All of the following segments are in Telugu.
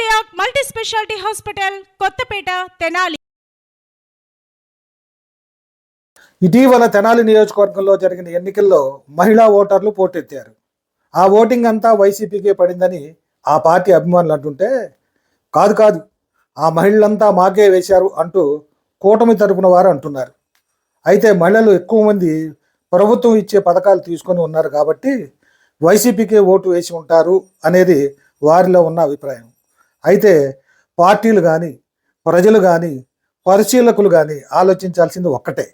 Cardiac multi speciality hospital Kothapeta Tenali ఇటీవల తెనాలి నియోజకవర్గంలో జరిగిన ఎన్నికల్లో మహిళా ఓటర్లు పోటెత్తారు. ఆ ఓటింగ్ అంతా వైసీపీకే పడిందని ఆ పార్టీ అభిమానులు అంటుంటే కాదు కాదు ఆ మహిళలంతా మాకే వేశారు అంటూ కూటమి తరపున వారు అంటున్నారు. అయితే మహిళలు ఎక్కువ మంది ప్రభుత్వం ఇచ్చే పథకాలు తీసుకొని ఉన్నారు కాబట్టి వైసీపీకే ఓటు వేసి ఉంటారు అనేది వారిలో ఉన్న అభిప్రాయం. అయితే పార్టీలు కానీ ప్రజలు కానీ పరిశీలకులు కానీ ఆలోచించాల్సింది ఒక్కటే.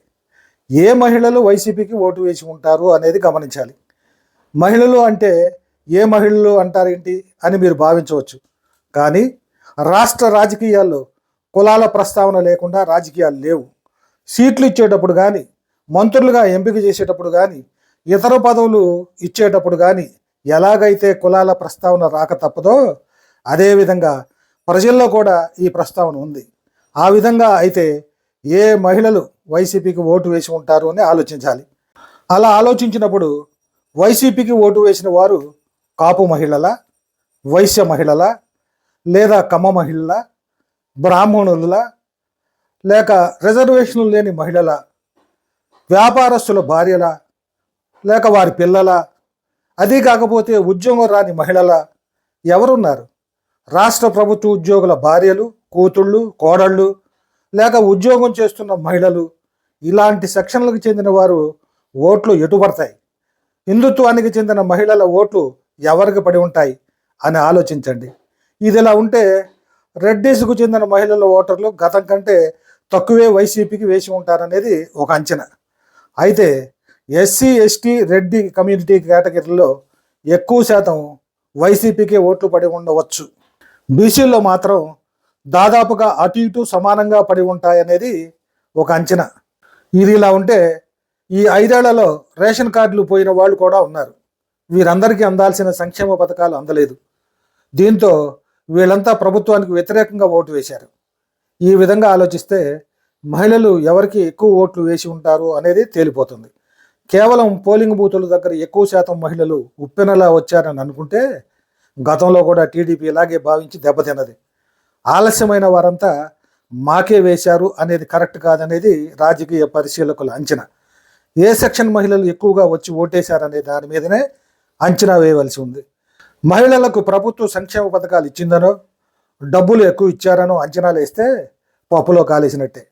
ఏ మహిళలు వైసీపీకి ఓటు వేసి ఉంటారు అనేది గమనించాలి. మహిళలు అంటే ఏ మహిళలు అంటారేంటి అని మీరు భావించవచ్చు. కానీ రాష్ట్ర రాజకీయాల్లో కులాల ప్రస్తావన లేకుండా రాజకీయాలు లేవు. సీట్లు ఇచ్చేటప్పుడు కానీ మంత్రులుగా ఎంపిక చేసేటప్పుడు కానీ ఇతర పదవులు ఇచ్చేటప్పుడు కానీ ఎలాగైతే కులాల ప్రస్తావన రాక తప్పదో అదేవిధంగా ప్రజల్లో కూడా ఈ ప్రస్తావన ఉంది. ఆ విధంగా అయితే ఏ మహిళలు వైసీపీకి ఓటు వేసి ఉంటారు అని ఆలోచించాలి. అలా ఆలోచించినప్పుడు వైసీపీకి ఓటు వేసిన వారు కాపు మహిళల వైశ్య మహిళల లేదా కమ్మ మహిళల బ్రాహ్మణుల లేక రిజర్వేషన్లు లేని మహిళల వ్యాపారస్తుల భార్యల లేక వారి పిల్లల అది కాకపోతే ఉద్యోగం రాని మహిళల ఎవరున్నారు? రాష్ట్ర ప్రభుత్వ ఉద్యోగుల భార్యలు కూతుళ్ళు కోడళ్ళు లేక ఉద్యోగం చేస్తున్న మహిళలు ఇలాంటి సెక్షన్లకు చెందిన వారు ఓట్లు ఎటుపడతాయి హిందుత్వానికి చెందిన మహిళల ఓట్లు ఎవరికి పడి ఉంటాయి? అని ఆలోచించండి. ఇది ఇలా ఉంటే రెడ్డీస్కు చెందిన మహిళల ఓటర్లు గతం కంటే తక్కువే వైసీపీకి వేసి ఉంటారనేది ఒక అంచనా. అయితే ఎస్సీ ఎస్టీ రెడ్డి కమ్యూనిటీ కేటగిరీలో ఎక్కువ శాతం వైసీపీకే ఓట్లు పడి ఉండవచ్చు. బీసీల్లో మాత్రం దాదాపుగా అటు ఇటు సమానంగా పడి ఉంటాయనేది ఒక అంచనా. ఇది ఇలా ఉంటే ఈ ఐదేళ్ళలో రేషన్ కార్డులు పోయిన వాళ్ళు కూడా ఉన్నారు. వీరందరికీ అందాల్సిన సంక్షేమ పథకాలు అందలేదు. దీంతో వీళ్ళంతా ప్రభుత్వానికి వ్యతిరేకంగా ఓటు వేశారు. ఈ విధంగా ఆలోచిస్తే మహిళలు ఎవరికి ఎక్కువ ఓట్లు వేసి ఉంటారు అనేది తేలిపోతుంది. కేవలం పోలింగ్ బూతుల దగ్గర ఎక్కువ శాతం మహిళలు ఉప్పెనలా వచ్చారని అనుకుంటే గతంలో కూడా టీడీపీ ఇలాగే భావించి దెబ్బతిన్నది. ఆలస్యమైన వారంతా మాకే వేశారు అనేది కరెక్ట్ కాదనేది రాజకీయ పరిశీలకుల అంచనా. ఏ సెక్షన్ మహిళలు ఎక్కువగా వచ్చి ఓటేశారనే దాని మీదనే అంచనా వేయవలసి ఉంది. మహిళలకు ప్రభుత్వ సంక్షేమ పథకాలు ఇచ్చిందనో డబ్బులు ఎక్కువ ఇచ్చారనో అంచనాలు వేస్తే పప్పులో కాలేసినట్టే.